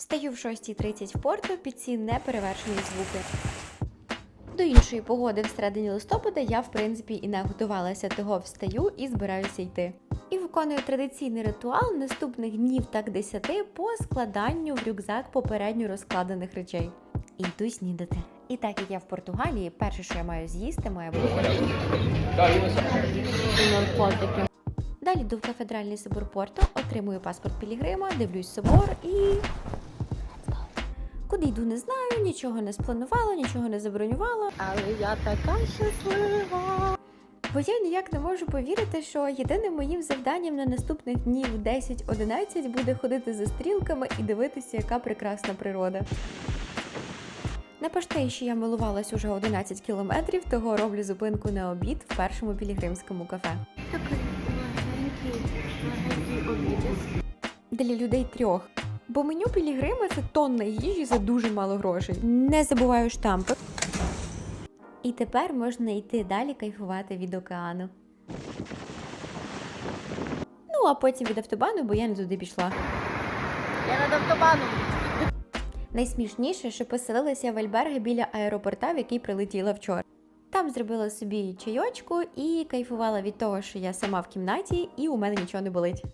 Встаю в 6.30 в порту під ці неперевершені звуки. До іншої погоди всередині листопада я, в принципі, і не готувалася, того встаю і збираюся йти. І виконую традиційний ритуал наступних днів так 10 по складанню в рюкзак попередньо розкладених речей. І йду снідати. І так як я в Португалії, перше, що я маю з'їсти, має бути. Далі йду в кафедральний собор Порто, отримую паспорт Пілігрима, дивлюсь собор і. Не знаю, нічого не спланувала, нічого не забронювала. Але я така щаслива. Бо я ніяк не можу повірити, що єдиним моїм завданням на наступних днів 10-11 буде ходити за стрілками і дивитися, яка прекрасна природа. На поштейші я милувалась уже 11 кілометрів, того роблю зупинку на обід в першому пілігримському кафе. Такий легенький, легенький обідець. для людей трьох. Бо меню Пілігрима це тонна їжі за дуже мало грошей. Не забуваю штампи. І тепер можна йти далі кайфувати від океану. Ну, а потім від автобану, бо я не туди пішла. Я над автобаном. Найсмішніше, що поселилася в альберги біля аеропорта, в який прилетіла вчора. Там зробила собі чайочку і кайфувала від того, що я сама в кімнаті і у мене нічого не болить.